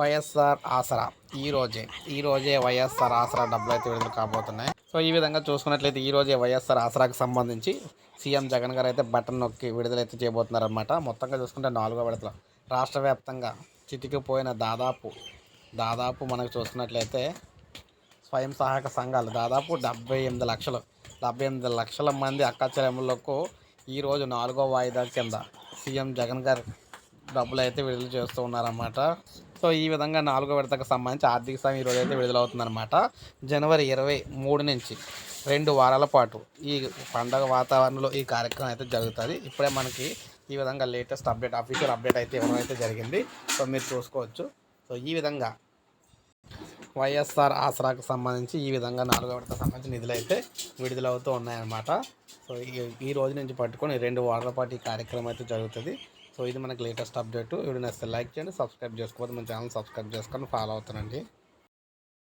వైఎస్ఆర్ ఆసరా. ఈ రోజే ఈ రోజే వైఎస్ఆర్ ఆసరా డబ్బులు అయితే విడుదల కాబోతున్నాయి. సో ఈ విధంగా చూసుకున్నట్లయితే ఈ రోజే వైఎస్ఆర్ ఆసరాకు సంబంధించి సీఎం జగన్ గారు అయితే బటన్ నొక్కి విడుదలైతే చేయబోతున్నారన్నమాట. మొత్తంగా చూసుకుంటే నాలుగో విడతలో రాష్ట్ర వ్యాప్తంగా చితికిపోయిన దాదాపు దాదాపు మనకు చూసుకున్నట్లయితే స్వయం సహాయక సంఘాలు దాదాపు డెబ్బై ఎనిమిది లక్షలు డెబ్బై ఎనిమిది లక్షల మంది అక్కచెల్లెములకు ఈరోజు నాలుగో వాయిదా కింద సీఎం జగన్ గారు డబ్బులు అయితే విడుదల చేస్తూ ఉన్నారన్నమాట. సో ఈ విధంగా నాలుగో విడతకు సంబంధించి ఆర్థిక సాయం ఈరోజు అయితే విడుదలవుతుందన్నమాట. జనవరి ఇరవై మూడు నుంచి రెండు వారాల పాటు ఈ పండగ వాతావరణంలో ఈ కార్యక్రమం అయితే జరుగుతుంది. ఇప్పుడే మనకి ఈ విధంగా లేటెస్ట్ అప్డేట్ అఫీషియల్ అప్డేట్ అయితే ఇవ్వడం అయితే జరిగింది. సో మీరు చూసుకోవచ్చు. సో ఈ విధంగా వైఎస్ఆర్ ఆసరాకు సంబంధించి ఈ విధంగా నాలుగో విడత సంబంధించిన నిధులు అయితే విడుదలవుతూ ఉన్నాయన్నమాట. సో ఈ- ఈ రోజు నుంచి పట్టుకొని రెండు వారాల పాటు ఈ కార్యక్రమం అయితే జరుగుతుంది. సో ఇది మనకి లేటెస్ట్ అప్డేట్. వీడియో నచ్చితే లైక్ చేయండి సబ్స్క్రైబ్ చేసుకోవద్దు మన ఛానల్ సబ్స్క్రైబ్ చేసుకొని ఫాలో అవుతానండి.